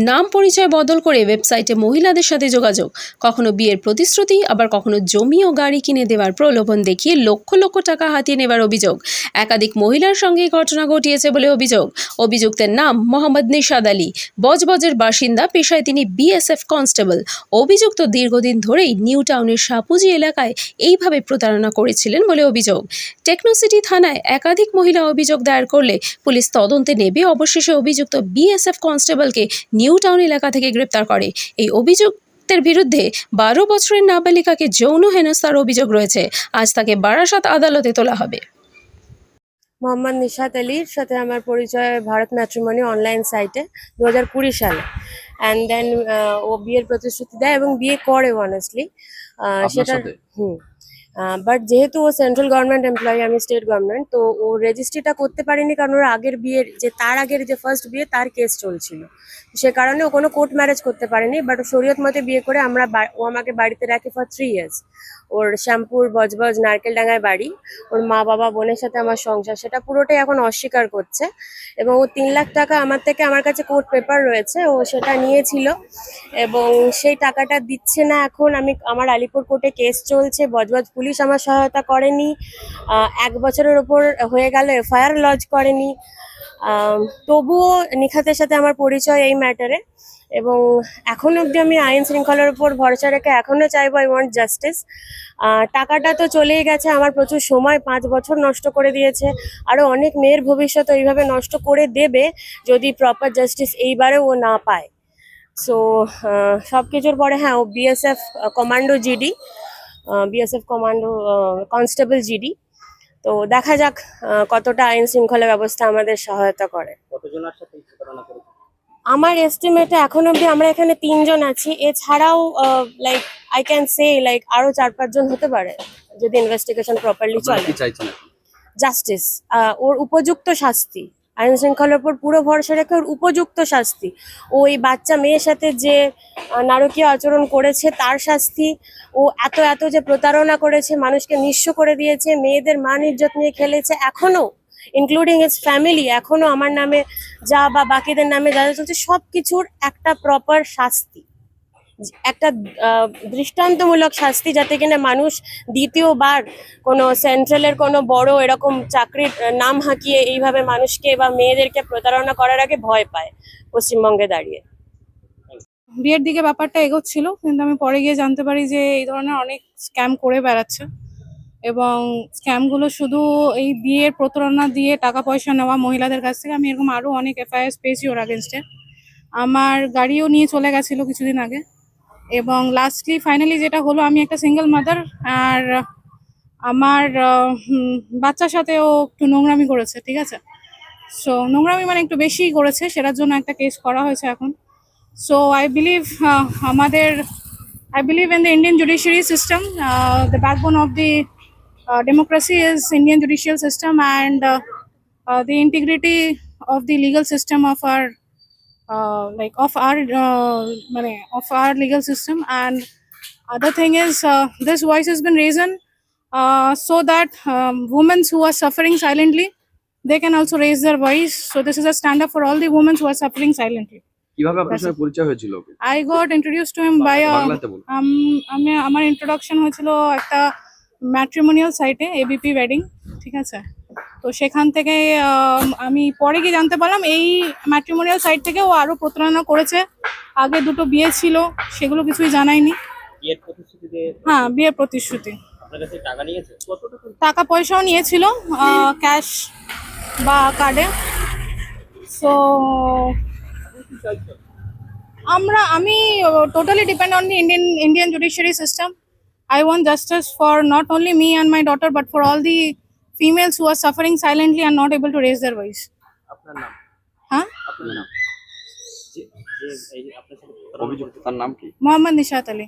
নাম পরিচয় বদল করে ওয়েবসাইটে মহিলাদের সাথে যোগাযোগ। কখনো বিয়ের প্রতিশ্রুতি, আবার কখনো জমি ও গাড়ি কিনে দেওয়ার প্রলোভন দেখিয়ে লক্ষ লক্ষ টাকা হাতিয়ে নেবার অভিযোগ। একাধিক মহিলার সঙ্গে ঘটনা ঘটিয়েছে বলে অভিযোগ। অভিযুক্তের নাম মোহাম্মদ নিশাদ আলী। বজবজের বাসিন্দা, পেশায় তিনি বিএসএফ কনস্টেবল। অভিযুক্ত দীর্ঘদিন ধরেই নিউ টাউনের সাপুজি এলাকায় এইভাবে প্রতারণা করেছিলেন বলে অভিযোগ। টেকনোসিটি থানায় একাধিক মহিলা অভিযোগ দায়ের করলে পুলিশ তদন্তে নেবে। অবশেষে অভিযুক্ত বিএসএফ কনস্টেবলকে নিউ টাউন এলাকা থেকে গ্রেপ্তার করে। এই অভিযোগ অভিযুক্তের বিরুদ্ধে বারো বছরের নাবালিকাকে যৌন হেনস্থার অভিযোগ রয়েছে। আজ তাকে বারাসাত আদালতে তোলা হবে। মোহাম্মদ নিশাত আলীর সাথে আমার পরিচয় ভারত ম্যাট্রিমনি অনলাইন সাইটে দু হাজার কুড়ি সালে। অ্যান্ড দেন ও বিয়ের প্রতিশ্রুতি দেয় এবং বিয়ে করে অনেস্টলি সেটা হুম। বাট যেহেতু ও সেন্ট্রাল গভর্নমেন্ট এমপ্লয়ি আমি স্টেট গভর্নমেন্ট তো ও রেজিস্ট্রিটা করতে পারিনি কারণ ওর আগের বিয়ের যে, তার আগের যে ফার্স্ট বিয়ে, তার কেস চলছিল। সে কারণে ও কোনো কোর্ট ম্যারেজ করতে পারেনি বাট শরীয়ত মতে বিয়ে করে আমরা ও আমাকে বাড়িতে রাখে ফর থ্রি ইয়ার্স ওর শ্যামপুর বজবজ নারকেলডাঙ্গায় বাড়ি। ওর মা, বাবা, বোনের সাথে আমার সংসার। সেটা পুরোটাই এখন অস্বীকার করছে। এবং ও তিন লাখ টাকা আমার থেকে আমার কাছে কোর্ট পেপার রয়েছে। ও সেটা নিয়েছিল। এবং সেই টাকাটা দিচ্ছে না এখন। আমি আমার আলিপুর কোর্টে কেস চলছে। বজবজ পুলিশ আমার সহায়তা করেনি। এক বছরের ওপর হয়ে গেল। এফআইআর লজ করেনি। তবুও নিখাতের সাথে আমার পরিচয় এই ম্যাটারে। এবং এখন অবধি আমি আইন শৃঙ্খলার উপর ভরসা রেখে এখনও চাইব আই ওয়ান্ট জাস্টিস। টাকাটা তো চলেই গেছে, আমার প্রচুর সময়, পাঁচ বছর নষ্ট করে দিয়েছে। আরও অনেক মেয়ের ভবিষ্যৎ এইভাবে নষ্ট করে দেবে যদি প্রপার জাস্টিস এইবারে ও না পায়। সো সব কিছুর পরে হ্যাঁ ও BSF commando GD BSF commando constable GD তো দেখা যাক কতটা আইন শৃঙ্খলা ব্যবস্থা আমাদের সহায়তা করে। কতজনের সাথে আমার এস্টিমেটে এখন অবধি আমরা এখানে তিনজন আছি। এছাড়াও like I can say like আরও চার পাঁচজন হতে পারে যদি ইনভেস্টিগেশন প্রপারলি চলে? জাস্টিস ওর উপযুক্ত শাস্তি আইন শৃঙ্খলার উপর পুরো ভরসা রেখে ওর উপযুক্ত শাস্তি। ওই বাচ্চা মেয়ের সাথে যে নারকীয় আচরণ করেছে তার শাস্তি। ও এত এত যে প্রতারণা করেছে মানুষকে নিঃস্ব করে দিয়েছে মেয়েদের মান ইজ্জত নিয়ে খেলেছে এখনও ইনক্লুডিং ইটস ফ্যামিলি এখনও আমার নামে যা বা বাকিদের নামে যা চলছে সব কিছুর একটা প্রপার শাস্তি। একটা দৃষ্টান্তমূলক শাস্তি যাতে কিনা মানুষ দ্বিতীয়বার কোনো সেন্ট্রালের কোনো বড় এরকম চাকরির নাম হাঁকিয়ে এইভাবে মানুষকে বা মেয়েদেরকে প্রতারণা করার আগে ভয় পায় পশ্চিমবঙ্গে দাঁড়িয়ে। বিয়ের দিকে ব্যাপারটা এগোচ্ছিল, কিন্তু আমি পরে গিয়ে জানতে পারি যে এই ধরনের অনেক স্ক্যাম করে বেড়াচ্ছে। এবং স্ক্যামগুলো শুধু এই বিয়ের প্রতারণা দিয়ে টাকা পয়সা নেওয়া মহিলাদের কাছ থেকে আমি এরকম আরও অনেক এফআইআর পেয়েছি ওর আগেনস্টে আমার গাড়িও নিয়ে চলে গেছিল কিছুদিন আগে এবং লাস্টলি ফাইনালি যেটা হলো আমি একটা সিঙ্গেল মাদার আর আমার বাচ্চার সাথেও একটু নোংরামি করেছে ঠিক আছে? সো নোংরামি মানে একটু বেশি করেছে সেটার জন্য একটা কেস করা হয়েছে এখন। সো আই uh, আমাদের I believe in the Indian judiciary system the of the uh, democracy is Indian judicial system and uh, uh, the integrity of the legal system of our uh, like of our uh, মানে, of our legal system and other thing is uh, this voice has been raised uh, so that um, women who are suffering silently they can also raise their voice so this is a stand up for all the women who are suffering silently কিভাবে আপনার That's সঙ্গে পরিচয় হয়েছিল ওকে I got introduced to him by a বাংলাতে বলুন um, আমি আমার introduction হয়েছিল একটা matrimonial সাইটে এবিপি ওয়েডিং ঠিক আছে? তো সেখান থেকে আমি পরে গিয়ে জানতে পারলাম এই ম্যাট্রিমোনিয়াল সাইট থেকে ও আরও প্রতারণা করেছে। আগে দুটো বিয়ে ছিল সেগুলো কিছুই জানায়নি। হ্যাঁ বিয়ের প্রতিশ্রুতি। আপনার কাছে টাকা নিয়েছে? কত টাকা টাকা পয়সাও নিয়েছিল ক্যাশ বা কার্ডে সো আমরা আমি totally depend on the Indian Indian judiciary system I want justice for not only me and my daughter but for all the females who are suffering silently are not able to raise their voice আপনার নাম হ্যাঁ আপনার নাম যে যে এই আপনার সাথে প্রতারণা অভিযুক্ত তার নাম কি মোহাম্মদ নিশাত আলী